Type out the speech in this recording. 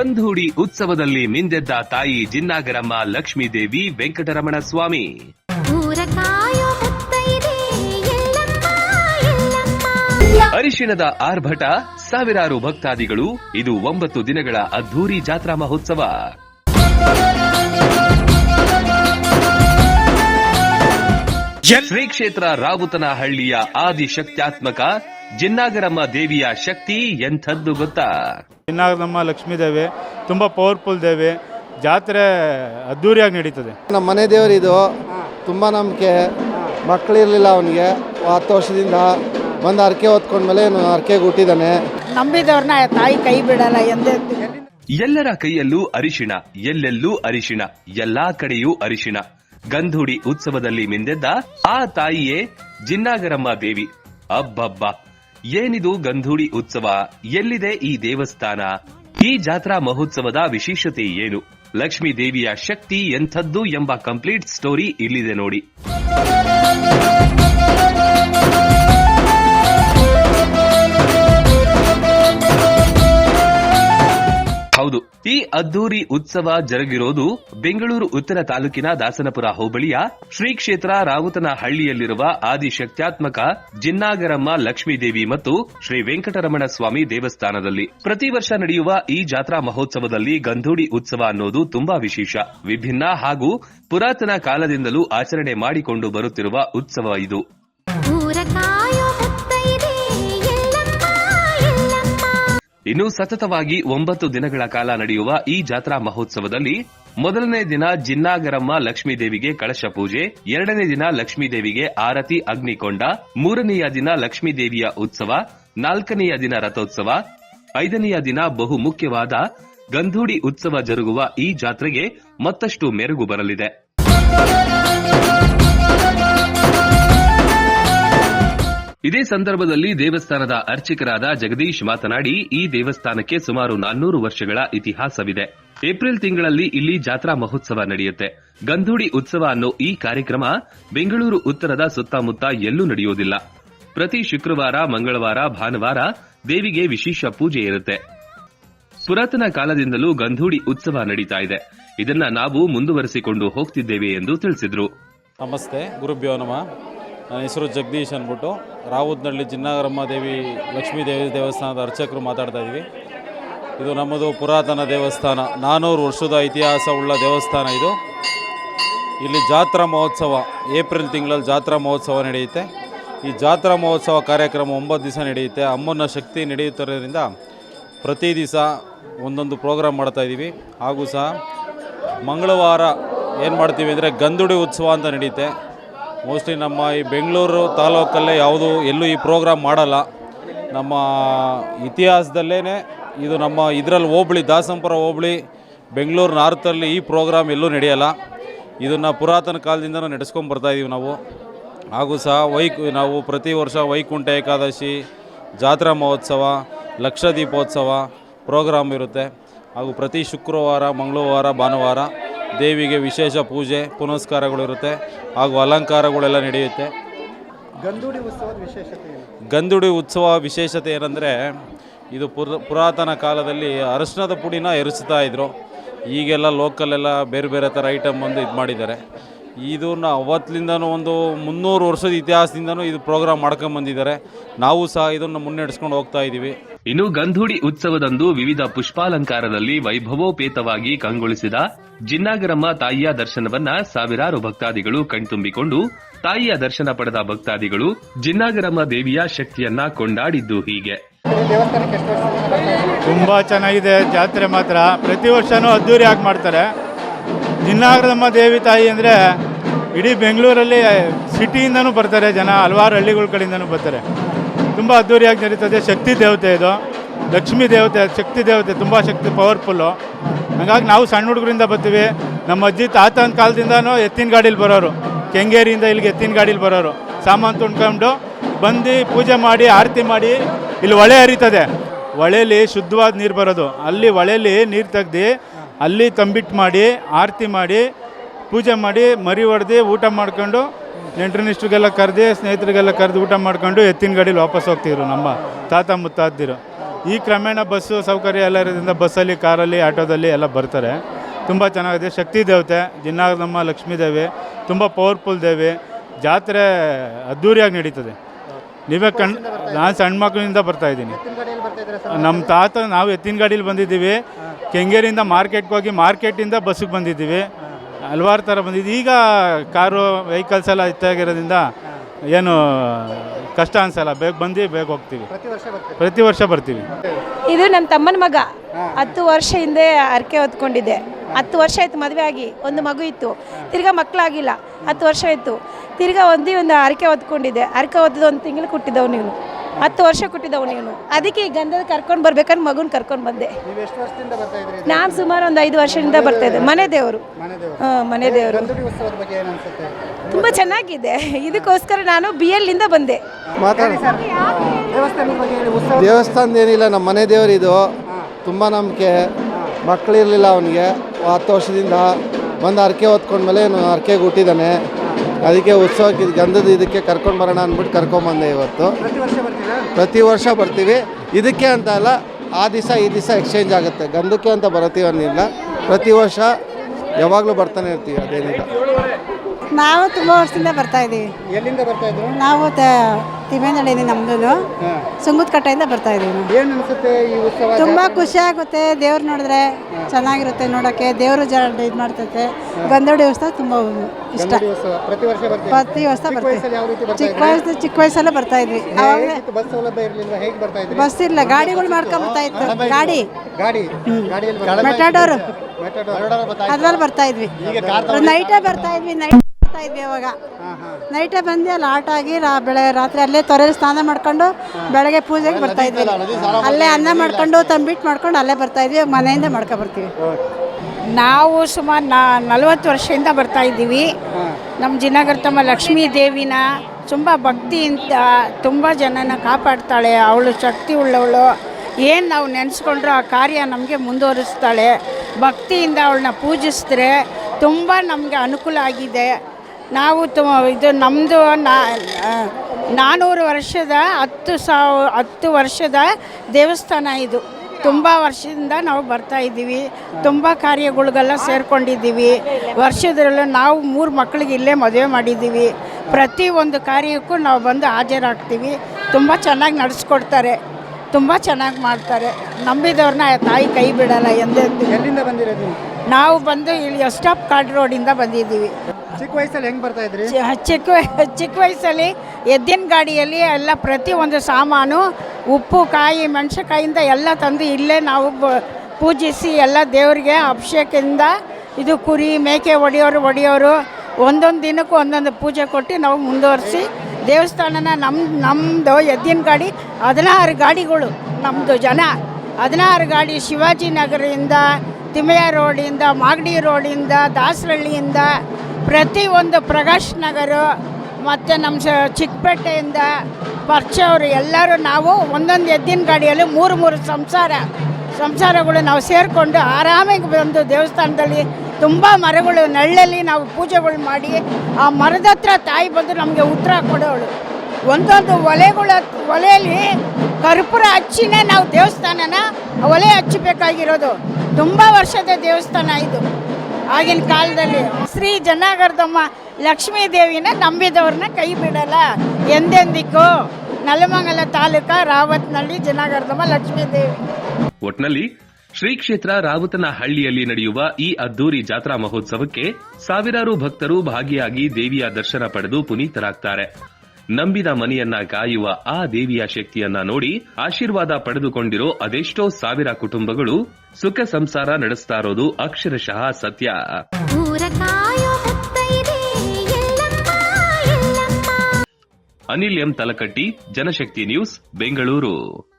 ಗಂಧೂಡಿ ಉತ್ಸವದಲ್ಲಿ ಮಿಂದೆದ್ದ ತಾಯಿ ಜಿನ್ನಾಗರಮ್ಮ ಲಕ್ಷ್ಮೀದೇವಿ ವೆಂಕಟರಮಣ ಸ್ವಾಮಿ ಅರಿಶಿಣದ ಆರ್ಭಟ ಸಾವಿರಾರು ಭಕ್ತಾದಿಗಳು ಇದು ಒಂಬತ್ತು ದಿನಗಳ ಅದ್ಧೂರಿ ಜಾತ್ರಾ ಮಹೋತ್ಸವ. ಶ್ರೀ ಕ್ಷೇತ್ರ ರಾವುತನಹಳ್ಳಿಯ ಆದಿಶಕ್ತ್ಯಾತ್ಮಕ ಜಿನ್ನಾಗರಮ್ಮ ದೇವಿಯ ಶಕ್ತಿ ಎಂಥದ್ದು ಗೊತ್ತಾ? ಜಿನ್ನಾಗರಮ್ಮ ಲಕ್ಷ್ಮೀ ದೇವಿ ತುಂಬ ಪವರ್ಫುಲ್ ದೇವಿ. ಜಾತ್ರೆ ಅದ್ದೂರಿಯಾಗಿ ನಡೀತದೆ. ನಮ್ಮ ಮನೆ ದೇವರು ಇದು ತುಂಬ ನಂಬಿಕೆ. ಮಕ್ಕಳಿರಲಿಲ್ಲ ಅವನಿಗೆ. ಹತ್ತು ವರ್ಷದಿಂದ ಬಂದು ಅರ್ಕೆ ಹೊತ್ಕೊಂಡ್ಮೇಲೆ ಇವನು ಅರ್ಕೆ ಹುಟ್ಟಿದ್ದಾನೆ ನಂಬಿದವ್ರನ್ನ ತಾಯಿ ಕೈ ಬಿಡಲ್ಲ ಎಂದೇ ಎಲ್ಲರ ಕೈಯಲ್ಲೂ ಅರಿಶಿಣ ಎಲ್ಲೆಲ್ಲೂ ಅರಿಶಿಣ ಎಲ್ಲಾ ಕಡೆಯೂ ಅರಿಶಿಣ. ಗಂಧುಡಿ ಉತ್ಸವದಲ್ಲಿ ಮಿಂದೆದ್ದ ಆ ತಾಯಿಯೇ ಜಿನ್ನಾಗರಮ್ಮ ದೇವಿ. ಅಬ್ಬಬ್ಬ! ಏನಿದು ಗಂಧೂಡಿ ಉತ್ಸವ? ಎಲ್ಲಿದೆ ಈ ದೇವಸ್ಥಾನ? ಈ ಜಾತ್ರಾ ಮಹೋತ್ಸವದ ವಿಶೇಷತೆ ಏನು? ಲಕ್ಷ್ಮೀ ದೇವಿಯ ಶಕ್ತಿ ಎಂಥದ್ದು ಎಂಬ ಕಂಪ್ಲೀಟ್ ಸ್ಟೋರಿ ಇಲ್ಲಿದೆ ನೋಡಿ. ಅದ್ದೂರಿ ಉತ್ಸವ ಜರುಗಿರೋದು ಬೆಂಗಳೂರು ಉತ್ತರ ತಾಲೂಕಿನ ದಾಸನಪುರ ಹೋಬಳಿಯ ಶ್ರೀ ಕ್ಷೇತ್ರ ರಾವುತನಹಳ್ಳಿಯಲ್ಲಿರುವ ಆದಿಶಕ್ತ್ಯಾತ್ಮಕ ಜಿನ್ನಾಗರಮ್ಮ ಲಕ್ಷ್ಮೀದೇವಿ ಮತ್ತು ಶ್ರೀ ವೆಂಕಟರಮಣ ಸ್ವಾಮಿ ದೇವಸ್ಥಾನದಲ್ಲಿ. ಪ್ರತಿ ವರ್ಷ ನಡೆಯುವ ಈ ಜಾತ್ರಾ ಮಹೋತ್ಸವದಲ್ಲಿ ಗಂಧೂಡಿ ಉತ್ಸವ ಅನ್ನೋದು ತುಂಬಾ ವಿಶೇಷ. ವಿಭಿನ್ನ ಹಾಗೂ ಪುರಾತನ ಕಾಲದಿಂದಲೂ ಆಚರಣೆ ಮಾಡಿಕೊಂಡು ಬರುತ್ತಿರುವ ಉತ್ಸವ ಇದು. ಇನ್ನು ಸತತವಾಗಿ ಒಂಬತ್ತು ದಿನಗಳ ಕಾಲ ನಡೆಯುವ ಈ ಜಾತ್ರಾ ಮಹೋತ್ಸವದಲ್ಲಿ ಮೊದಲನೇ ದಿನ ಜಿನ್ನಾಗರಮ್ಮ ಲಕ್ಷ್ಮೀದೇವಿಗೆ ಕಳಶ ಪೂಜೆ, ಎರಡನೇ ದಿನ ಲಕ್ಷ್ಮೀದೇವಿಗೆ ಆರತಿ ಅಗ್ನಿಕೊಂಡ, ಮೂರನೆಯ ದಿನ ಲಕ್ಷ್ಮೀದೇವಿಯ ಉತ್ಸವ, ನಾಲ್ಕನೆಯ ದಿನ ರಥೋತ್ಸವ, ಐದನೆಯ ದಿನ ಬಹು ಮುಖ್ಯವಾದ ಗಂಧೂಡಿ ಉತ್ಸವ ಜರುಗುವ ಈ ಜಾತ್ರೆಗೆ ಮತ್ತಷ್ಟು ಮೆರುಗು ಬರಲಿದೆ. ಇದೇ ಸಂದರ್ಭದಲ್ಲಿ ದೇವಸ್ಥಾನದ ಅರ್ಚಕರಾದ ಜಗದೀಶ್ ಮಾತನಾಡಿ, ಈ ದೇವಸ್ಥಾನಕ್ಕೆ ಸುಮಾರು ನಾನ್ನೂರು ವರ್ಷಗಳ ಇತಿಹಾಸವಿದೆ. ಏಪ್ರಿಲ್ ತಿಂಗಳಲ್ಲಿ ಇಲ್ಲಿ ಜಾತ್ರಾ ಮಹೋತ್ಸವ ನಡೆಯುತ್ತೆ. ಗಂಧೂಡಿ ಉತ್ಸವ ಅನ್ನೋ ಈ ಕಾರ್ಯಕ್ರಮ ಬೆಂಗಳೂರು ಉತ್ತರದ ಸುತ್ತಮುತ್ತ ಎಲ್ಲೂ ನಡೆಯುವುದಿಲ್ಲ. ಪ್ರತಿ ಶುಕ್ರವಾರ, ಮಂಗಳವಾರ, ಭಾನುವಾರ ದೇವಿಗೆ ವಿಶೇಷ ಪೂಜೆ ಇರುತ್ತೆ. ಪುರಾತನ ಕಾಲದಿಂದಲೂ ಗಂಧೂಡಿ ಉತ್ಸವ ನಡೀತಾ ಇದೆ. ಇದನ್ನ ನಾವು ಮುಂದುವರೆಸಿಕೊಂಡು ಹೋಗ್ತಿದ್ದೇವೆ ಎಂದು ತಿಳಿಸಿದ್ರು. ನಮಸ್ತೆ, ಗುರುಭ್ಯೋ ನಮಃ. ನನ್ನ ಹೆಸರು ಜಗದೀಶ್ ಅಂದ್ಬಿಟ್ಟು ರಾವುದ್ನಳ್ಳಿ ಜಿನ್ನಾಗರಮ್ಮ ದೇವಿ, ಲಕ್ಷ್ಮೀ ದೇವಿ ದೇವಸ್ಥಾನದ ಅರ್ಚಕರು ಮಾತಾಡ್ತಾ ಇದ್ದೀವಿ ಇದು ನಮ್ಮದು ಪುರಾತನ ದೇವಸ್ಥಾನ. ನಾನ್ನೂರು ವರ್ಷದ ಇತಿಹಾಸವುಳ್ಳ ದೇವಸ್ಥಾನ ಇದು. ಇಲ್ಲಿ ಜಾತ್ರಾ ಮಹೋತ್ಸವ, ಏಪ್ರಿಲ್ ತಿಂಗಳಲ್ಲಿ ಜಾತ್ರಾ ಮಹೋತ್ಸವ ನಡೆಯುತ್ತೆ. ಈ ಜಾತ್ರಾ ಮಹೋತ್ಸವ ಕಾರ್ಯಕ್ರಮ ಒಂಬತ್ತು ದಿವಸ ನಡೆಯುತ್ತೆ. ಅಮ್ಮನ ಶಕ್ತಿ ನಡೆಯುತ್ತಿರೋದ್ರಿಂದ ಪ್ರತಿ ದಿವಸ ಒಂದೊಂದು ಪ್ರೋಗ್ರಾಮ್ ಮಾಡ್ತಾ ಇದ್ದೀವಿ ಹಾಗೂ ಸಹ ಮಂಗಳವಾರ ಏನು ಮಾಡ್ತೀವಿ ಅಂದರೆ ಗಂದುಡಿ ಉತ್ಸವ ಅಂತ ನಡೆಯುತ್ತೆ. ಮೋಸ್ಟ್ಲಿ ನಮ್ಮ ಈ ಬೆಂಗಳೂರು ತಾಲೂಕಲ್ಲೇ ಯಾವುದು ಎಲ್ಲೂ ಈ ಪ್ರೋಗ್ರಾಮ್ ಮಾಡಲ್ಲ. ನಮ್ಮ ಇತಿಹಾಸದಲ್ಲೇ ಇದು ನಮ್ಮ ಇದರಲ್ಲಿ ಹೋಬಳಿ, ದಾಸಂಪುರ ಹೋಬಳಿ ಬೆಂಗಳೂರು ನಾರ್ತಲ್ಲಿ ಈ ಪ್ರೋಗ್ರಾಮ್ ಎಲ್ಲೂ ನಡೆಯಲ್ಲ. ಇದನ್ನು ಪುರಾತನ ಕಾಲದಿಂದ ನಡೆಸ್ಕೊಂಡು ಬರ್ತಾ ಇದೀವಿ ನಾವು. ಹಾಗೂ ಸಹ ವೈಕ್, ನಾವು ಪ್ರತಿ ವರ್ಷ ವೈಕುಂಠ ಏಕಾದಶಿ, ಜಾತ್ರಾ ಮಹೋತ್ಸವ, ಲಕ್ಷದೀಪೋತ್ಸವ ಪ್ರೋಗ್ರಾಮ್ ಇರುತ್ತೆ. ಹಾಗೂ ಪ್ರತಿ ಶುಕ್ರವಾರ, ಮಂಗಳವಾರ, ಭಾನುವಾರ ದೇವಿಗೆ ವಿಶೇಷ ಪೂಜೆ ಪುನಸ್ಕಾರಗಳಿರುತ್ತೆ ಹಾಗೂ ಅಲಂಕಾರಗಳೆಲ್ಲ ನಡೆಯುತ್ತೆ. ಗಂಧುಡಿ ಉತ್ಸವ ವಿಶೇಷತೆ ಏನಂದರೆ ಇದು ಪುರ ಪುರಾತನ ಕಾಲದಲ್ಲಿ ಅರಶಿನದ ಪುಡಿನ ಎರಚ್ತಾ ಇದ್ರು. ಈಗೆಲ್ಲ ಲೋಕಲೆಲ್ಲ ಬೇರೆ ಬೇರೆ ಥರ ಐಟಮ್ ಬಂದು ಇದು ಮಾಡಿದ್ದಾರೆ. ಇದನ್ನ ಅವತ್ತಿಂದನೂ ಒಂದು ಮುನ್ನೂರು ವರ್ಷದ ಇತಿಹಾಸದಿಂದನೂ ಇದು ಪ್ರೋಗ್ರಾಮ್ ಮಾಡ್ಕೊಂಬಂದಿದ್ದಾರೆ ನಾವು ಸಹ ಇದನ್ನು ಮುನ್ನಡೆಸ್ಕೊಂಡು ಹೋಗ್ತಾ ಇದ್ದೀವಿ ಇನ್ನು ಗಂಧೂಡಿ ಉತ್ಸವದಂದು ವಿವಿಧ ಪುಷ್ಪಾಲಂಕಾರದಲ್ಲಿ ವೈಭವೋಪೇತವಾಗಿ ಕಂಗೊಳಿಸಿದ ಜಿನ್ನಾಗರಮ್ಮ ತಾಯಿಯ ದರ್ಶನವನ್ನ ಸಾವಿರಾರು ಭಕ್ತಾದಿಗಳು ಕಣ್ತುಂಬಿಕೊಂಡು ತಾಯಿಯ ದರ್ಶನ ಪಡೆದ ಭಕ್ತಾದಿಗಳು ಜಿನ್ನಾಗರಮ್ಮ ದೇವಿಯ ಶಕ್ತಿಯನ್ನ ಕೊಂಡಾಡಿದ್ದು ಹೀಗೆ. ತುಂಬಾ ಚೆನ್ನಾಗಿದೆ ಜಾತ್ರೆ ಮಾತ್ರ. ಪ್ರತಿ ವರ್ಷನೂ ಅದ್ಧೂರಿಯಾಗಿ ಮಾಡ್ತಾರೆ. ಜಿನ್ನಾಗರಮ್ಮ ದೇವಿ ತಾಯಿ ಅಂದರೆ ಇಡೀ ಬೆಂಗಳೂರಲ್ಲಿ ಸಿಟಿಯಿಂದನೂ ಬರ್ತಾರೆ ಜನ, ಹಲವಾರು ಹಳ್ಳಿಗಳ ಕಡೆಯಿಂದನೂ ಬರ್ತಾರೆ. ತುಂಬ ಅದ್ಧೂರಿಯಾಗಿ ನಡೀತದೆ. ಶಕ್ತಿ ದೇವತೆ ಇದು. ಲಕ್ಷ್ಮೀ ದೇವತೆ, ಶಕ್ತಿ ದೇವತೆ ತುಂಬ ಶಕ್ತಿ ಪವರ್ಫುಲ್ಲು ಹಾಗಾಗಿ ನಾವು ಸಣ್ಣ ಹುಡುಗರಿಂದ ಬರ್ತೀವಿ. ನಮ್ಮ ಅಜ್ಜಿ ತಾತನ ಕಾಲದಿಂದನೂ ಎತ್ತಿನ ಗಾಡೀಲಿ ಬರೋರು. ಕೆಂಗೇರಿಯಿಂದ ಇಲ್ಲಿಗೆ ಎತ್ತಿನ ಗಾಡೀಲಿ ಬರೋರು. ಸಾಮಾನು ತುಂಡ್ಕೊಂಡು ಬಂದು ಪೂಜೆ ಮಾಡಿ, ಆರತಿ ಮಾಡಿ, ಇಲ್ಲಿ ಹೊಳೆ ಹರಿತದೆ. ಹೊಳೆಯಲ್ಲಿ ಶುದ್ಧವಾದ ನೀರು ಬರೋದು. ಅಲ್ಲಿ ಹೊಳೆಯಲ್ಲಿ ನೀರು ತೆಗ್ದು, ಅಲ್ಲಿ ತಂಬಿಟ್ಟು ಮಾಡಿ, ಆರತಿ ಮಾಡಿ ಪೂಜೆ ಮಾಡಿ ಮರಿ ಹೊಡೆದು ಊಟ ಮಾಡ್ಕೊಂಡು ನೆಂಟರಿನಿಷ್ಟ್ರಿಗೆಲ್ಲ ಕರೆದು, ಸ್ನೇಹಿತರಿಗೆಲ್ಲ ಕರೆದು ಊಟ ಮಾಡ್ಕೊಂಡು ಎತ್ತಿನ ಗಾಡೀಲಿ ವಾಪಸ್ ಹೋಗ್ತಿದ್ರು ನಮ್ಮ ತಾತ ಮುತ್ತಾದ್ದಿರು ಈ ಕ್ರಮೇಣ ಬಸ್ಸು ಸೌಕರ್ಯ ಎಲ್ಲ ಇರೋದ್ರಿಂದ ಬಸ್ಸಲ್ಲಿ, ಕಾರಲ್ಲಿ, ಆಟೋದಲ್ಲಿ ಎಲ್ಲ ಬರ್ತಾರೆ. ತುಂಬ ಚೆನ್ನಾಗಿದೆ. ಶಕ್ತಿ ದೇವತೆ ಜಿನ್ನಾಗದಮ್ಮ ಲಕ್ಷ್ಮೀ ದೇವಿ, ತುಂಬ ಪವರ್ಫುಲ್ ದೇವಿ. ಜಾತ್ರೆ ಅದ್ಧೂರಿಯಾಗಿ ನಡೀತದೆ. ನೀವೇ ಕಣ್, ನಾನು ಸಣ್ಣ ಮಕ್ಕಳಿಂದ ಬರ್ತಾ ಇದ್ದೀನಿ. ನಮ್ಮ ತಾತ, ನಾವು ಎತ್ತಿನ ಗಾಡೀಲಿ ಬಂದಿದ್ದೀವಿ. ಕೆಂಗೇರಿಯಿಂದ ಮಾರ್ಕೆಟ್ಗೆ ಹೋಗಿ ಮಾರ್ಕೆಟಿಂದ ಬಸ್ಸಿಗೆ ಬಂದಿದ್ದೀವಿ. ಹಲ್ವಾರು ಥರ ಬಂದಿದ್ದು ಈಗ ಕಾರು ವೆಹಿಕಲ್ಸ್ ಎಲ್ಲ ಹೆಚ್ಚಾಗಿರೋದ್ರಿಂದ ಏನು ಕಷ್ಟ ಅನ್ಸಲ್ಲ. ಬೇಗ ಬಂದು ಬೇಗ ಹೋಗ್ತೀವಿ. ಪ್ರತಿ ವರ್ಷ ಬರ್ತೀವಿ. ಇದು ನನ್ನ ತಮ್ಮನ ಮಗ. ಹತ್ತು ವರ್ಷ ಹಿಂದೆ ಅರಕೆ ಹೊತ್ಕೊಂಡಿದ್ದೆ. ಹತ್ತು ವರ್ಷ ಆಯ್ತು ಮದುವೆ ಆಗಿ. ಒಂದು ಮಗು ಇತ್ತು. ತಿರ್ಗಾ ಮಕ್ಕಳಾಗಿಲ್ಲ ಹತ್ತು ವರ್ಷ ಆಯಿತು. ತಿರ್ಗಾ ಒಂದು ಒಂದು ಅರಕೆ ಹೊತ್ಕೊಂಡಿದ್ದೆ. ಅರಕೆ ಹೊತ್ತದ ಒಂದು ತಿಂಗಳು ಕೊಟ್ಟಿದ್ದವು ನೀನು ಹತ್ತು ವರ್ಷ ಕೊಟ್ಟಿದ್ದವು ನೀನು. ಅದಕ್ಕೆ ಈ ಗಂಧದ ಕರ್ಕೊಂಡು ಬರ್ಬೇಕಂದ್ರೆ ಮಗುನ ಕರ್ಕೊಂಡು ಬಂದೆ. ನಾನು ಸುಮಾರು ಒಂದು ಐದು ವರ್ಷದಿಂದ ಬರ್ತಾ ಇದ್ದೆ. ಮನೆ ದೇವರು. ಹಾಂ ಮನೆ ದೇವರು. ತುಂಬ ಚೆನ್ನಾಗಿದೆ. ಇದಕ್ಕೋಸ್ಕರ ನಾನು ಬಿ ಎಲ್ಲಿಂದ ಬಂದೆ. ಮಾತಾಡಿ ದೇವಸ್ಥಾನದ ಏನಿಲ್ಲ ನಮ್ಮ ಮನೆ ದೇವರು ಇದು. ತುಂಬ ನಂಬಿಕೆ. ಮಕ್ಕಳಿರಲಿಲ್ಲ ಅವನಿಗೆ. ಹತ್ತು ವರ್ಷದಿಂದ ಬಂದು ಹರಕೆ ಹೊತ್ಕೊಂಡ್ಮೇಲೆ ಅರಕೆಗೆ ಹರಕೆಗೆ ಹುಟ್ಟಿದ್ದಾನೆ ಅದಕ್ಕೆ ಉತ್ಸವಕ್ಕೆ ಇದು ಗಂಧದ ಇದಕ್ಕೆ ಕರ್ಕೊಂಡು ಬರೋಣ ಅಂದ್ಬಿಟ್ಟು ಕರ್ಕೊಂಬಂದೆ ಇವತ್ತು. ಪ್ರತಿ ವರ್ಷ ಬರ್ತೀವಿ. ಇದಕ್ಕೆ ಅಂತ ಅಲ್ಲ ಆ ದಿವಸ ಈ ದಿವಸ ಎಕ್ಸ್ಚೇಂಜ್ ಆಗುತ್ತೆ. ಗಂಧಕ್ಕೆ ಅಂತ ಬರತೀವನ್ನಿಲ್ಲ ಅನ್ನಿಲ್ಲ. ಪ್ರತಿ ವರ್ಷ ಯಾವಾಗಲೂ ಬರ್ತಾನೆ ಇರ್ತೀವಿ ಅದೇನಿಲ್ಲ. ನಾವು ತುಂಬಾ ವರ್ಷದಿಂದ ಬರ್ತಾ ಇದ್ದೀವಿ ಎಲ್ಲಿಂದ ಬರ್ತಾ ಇದ್ರು? ನಾವು ತಿಮ್ಮೇನಳ್ಳಿ ನಮ್ದು ಸುಂಗದ ಕಟ್ಟೆಯಿಂದ ಬರ್ತಾ ಇದ್ದೀವಿ ಏನು ಅನ್ಸುತ್ತೆ ಈ ಉತ್ಸವ ತುಂಬ ಖುಷಿ ಆಗುತ್ತೆ. ದೇವ್ರು ನೋಡಿದ್ರೆ ಚೆನ್ನಾಗಿರುತ್ತೆ ನೋಡಕ್ಕೆ ದೇವರು ಜನ ಇದು ಮಾಡ್ತೈತೆ. ಗಂಧೋಡಿ ಉತ್ಸವ ತುಂಬಾ ಇಷ್ಟ. ಪ್ರತಿ ವರ್ಷ ಬರ್ತೀವಿ ಪ್ರತಿ ವರ್ಷ ಚಿಕ್ಕ ವಯಸ್ಸಲ್ಲಿ ಯಾವ ಬರ್ತೀವಿ ಬರ್ತಾ ಚಿಕ್ಕ ವಯಸ್ಸು ಚಿಕ್ಕ ವಯಸ್ಸಲ್ಲೇ ಬರ್ತಾ ಇದ್ವಿ. ಬಸ್ ಸೌಲಭ್ಯ ಇರಲಿಲ್ಲ ಹೇಗೆ ಬರ್ತಾ ಇದ್ವಿ ಬಸ್ ಇಲ್ಲ. ಗಾಡಿಗಳು ಮಾಡ್ಕೊಂಡ್ ಬರ್ತಾ ಇತ್ತು. ಗಾಡಿ. ಗಾಡಿ. ಗಾಡಿಯಲ್ಲಿ ಬರ್ತಾ ಮೆಟಾಡೋರು ಮೆಟಾಡೋರ್. ಅದ್ರಲ್ಲಿ ಬರ್ತಾ ಇದ್ವಿ. ನೈಟೇ ಬರ್ತಾ ಇದ್ವಿ ನೈಟ್ ಬರ್ತಾ ಇದ್ವಿ ಅವಾಗ. ನೈಟೇ ಬಂದು ಅಲ್ಲಿ ಆಟ ಆಗಿ ರಾ ಬೆಳೆ ರಾತ್ರಿ ಅಲ್ಲೇ ತೊರೆಯಲ್ಲಿ ಸ್ನಾನ ಮಾಡ್ಕೊಂಡು ಬೆಳಗ್ಗೆ ಪೂಜೆಗೆ ಬರ್ತಾ ಇದ್ವಿ. ಅಲ್ಲೇ ಅನ್ನ ಮಾಡ್ಕೊಂಡು ತಂಬಿಟ್ಟು ಮಾಡ್ಕೊಂಡು ಅಲ್ಲೇ ಬರ್ತಾ ಇದ್ವಿ ಮನೆಯಿಂದ ಮಾಡ್ಕೊ ಬರ್ತೀವಿ. ನಾವು ಸುಮಾರು ನಾ ನಲವತ್ತು ವರ್ಷದಿಂದ ಬರ್ತಾ ಇದ್ದೀವಿ. ನಮ್ಮ ಜಿನಗರ್ತಮ್ಮ ಲಕ್ಷ್ಮೀ ದೇವಿನ ತುಂಬ ಭಕ್ತಿಯಿಂದ ತುಂಬ ಜನನ ಕಾಪಾಡ್ತಾಳೆ. ಅವಳು ಶಕ್ತಿ ಉಳ್ಳವಳು. ಏನು ನಾವು ನೆನೆಸ್ಕೊಂಡ್ರೆ ಆ ಕಾರ್ಯ ನಮಗೆ ಮುಂದುವರಿಸ್ತಾಳೆ. ಭಕ್ತಿಯಿಂದ ಅವಳನ್ನ ಪೂಜಿಸಿದ್ರೆ ತುಂಬ ನಮಗೆ ಅನುಕೂಲ ಆಗಿದೆ. ನಾವು ತು ಇದು ನಮ್ಮದು ನಾನ್ನೂರು ವರ್ಷದ, ಹತ್ತು ಸಾವ, ಹತ್ತು ವರ್ಷದ ದೇವಸ್ಥಾನ ಇದು. ತುಂಬ ವರ್ಷದಿಂದ ನಾವು ಬರ್ತಾ ಇದ್ದೀವಿ. ತುಂಬ ಕಾರ್ಯಗಳಿಗೆಲ್ಲ ಸೇರ್ಕೊಂಡಿದ್ದೀವಿ. ವರ್ಷದಲ್ಲೂ ನಾವು ಮೂರು ಮಕ್ಕಳಿಗೆ ಇಲ್ಲೇ ಮದುವೆ ಮಾಡಿದ್ದೀವಿ. ಪ್ರತಿ ಒಂದು ಕಾರ್ಯಕ್ಕೂ ನಾವು ಬಂದು ಹಾಜರಾಗ್ತೀವಿ. ತುಂಬ ಚೆನ್ನಾಗಿ ನಡೆಸ್ಕೊಡ್ತಾರೆ. ತುಂಬ ಚೆನ್ನಾಗಿ ಮಾಡ್ತಾರೆ. ನಂಬಿದವ್ರನ್ನ ತಾಯಿ ಕೈ ಬಿಡಲ್ಲ ಎಂದೆಂದು ಎಲ್ಲಿಂದ ಬಂದಿರೋದು ನೀವು? ನಾವು ಬಂದು ಇಲ್ಲಿ ಸ್ಟಾಪ್ ಕಾಡ್ ರೋಡಿಂದ ಬಂದಿದ್ದೀವಿ. ಚಿಕ್ಕ ವಯಸ್ಸಲ್ಲಿ ಹೆಂಗ್ ಬರ್ತಾ ಇದ್ರಿ? ಚಿಕ್ಕ ಚಿಕ್ಕ ವಯಸ್ಸಲ್ಲಿ ಎದ್ದಿನ ಗಾಡಿಯಲ್ಲಿ ಎಲ್ಲ ಪ್ರತಿಯೊಂದು ಸಾಮಾನು ಉಪ್ಪು ಕಾಯಿ ಮೆಣಸಿನಕಾಯಿಂದ ಎಲ್ಲ ತಂದು ಇಲ್ಲೇ ನಾವು ಬ- ಪೂಜಿಸಿ ಎಲ್ಲ ದೇವರಿಗೆ ಅಭಿಷೇಕದಿಂದ ಇದು ಕುರಿ ಮೇಕೆ ಒಡೆಯೋರು ಒಡೆಯೋರು ಒಂದೊಂದು ದಿನಕ್ಕೂ ಒಂದೊಂದು ಪೂಜೆ ಕೊಟ್ಟು ನಾವು ಮುಂದುವರಿಸಿ ದೇವಸ್ಥಾನನ ನಮ್ಮ ನಮ್ಮದು ಎದ್ದಿನ ಗಾಡಿ, ಹದಿನಾರು ಗಾಡಿಗಳು ನಮ್ಮದು ಜನ. ಹದಿನಾರು ಗಾಡಿ ಶಿವಾಜಿನಗರದಿಂದ ತಿಮ್ಮಯ್ಯ ರೋಡಿಂದ, ಮಾಗಡಿ ರೋಡಿಂದ, ದಾಸರಳ್ಳಿಯಿಂದ, ಪ್ರತಿಯೊಂದು ಪ್ರಕಾಶ್ ನಗರ ಮತ್ತು ನಮ್ಮ ಸ ಚಿಕ್ಕಪೇಟೆಯಿಂದ ಪರಿಚಯವರು ಎಲ್ಲರೂ ನಾವು ಒಂದೊಂದು ಎದ್ದಿನ ಗಾಡಿಯಲ್ಲಿ ಮೂರು ಮೂರು ಸಂಸಾರ, ಸಂಸಾರಗಳು ನಾವು ಸೇರಿಕೊಂಡು ಆರಾಮಾಗಿ ಬಂದು ದೇವಸ್ಥಾನದಲ್ಲಿ ತುಂಬ ಮರಗಳು ನೆಳ್ಳಲ್ಲಿ ನಾವು ಪೂಜೆಗಳು ಮಾಡಿ, ಆ ಮರದ ಹತ್ರ ತಾಯಿ ಬಂದು ನಮಗೆ ಉತ್ತರ ಕೊಡೋಳು. ಒಂದೊಂದು ಒಲೆಗಳ, ಒಲೆಯಲ್ಲಿ ಕರ್ಪೂರ ಹಚ್ಚಿನೇ ನಾವು ದೇವಸ್ಥಾನನ ಒಲೆ ಹಚ್ಚಬೇಕಾಗಿರೋದು. ತುಂಬ ವರ್ಷದ ದೇವಸ್ಥಾನ ಇದು. ಆಗಿನ ಕಾಲದಲ್ಲಿ ಶ್ರೀ ಜನಾಗರ್ದಮ್ಮ ಲಕ್ಷ್ಮೀ ದೇವಿನ ನಂಬಿದವ್ರನ್ನ ಕೈ ಬಿಡಲ್ಲ. ಎಂದೆಂದಿಕ್ಕೂ ನಲಮಂಗಲ ತಾಲೂಕಾ ರಾವತ್ನಳ್ಳಿ ಜನಾಗರ್ದಮ್ಮ ಲಕ್ಷ್ಮೀ ದೇವಿ. ಒಟ್ನಲ್ಲಿ ಶ್ರೀ ಕ್ಷೇತ್ರ ರಾವುತನಹಳ್ಳಿಯಲ್ಲಿ ನಡೆಯುವ ಈ ಅದ್ದೂರಿ ಜಾತ್ರಾ ಮಹೋತ್ಸವಕ್ಕೆ ಸಾವಿರಾರು ಭಕ್ತರು ಭಾಗಿಯಾಗಿ ದೇವಿಯ ದರ್ಶನ ಪಡೆದು ಪುನೀತರಾಗ್ತಾರೆ. ನಂಬಿದ ಮನೆಯನ್ನ ಕಾಯುವ ಆ ದೇವಿಯ ಶಕ್ತಿಯನ್ನ ನೋಡಿ ಆಶೀರ್ವಾದ ಪಡೆದುಕೊಂಡಿರೋ ಅದೆಷ್ಟೋ ಸಾವಿರ ಕುಟುಂಬಗಳು ಸುಖ ಸಂಸಾರ ನಡೆಸ್ತಾ ಇರೋದು ಅಕ್ಷರಶಃ ಸತ್ಯ. Anil M Talakatti, Janashakti news, Bengaluru.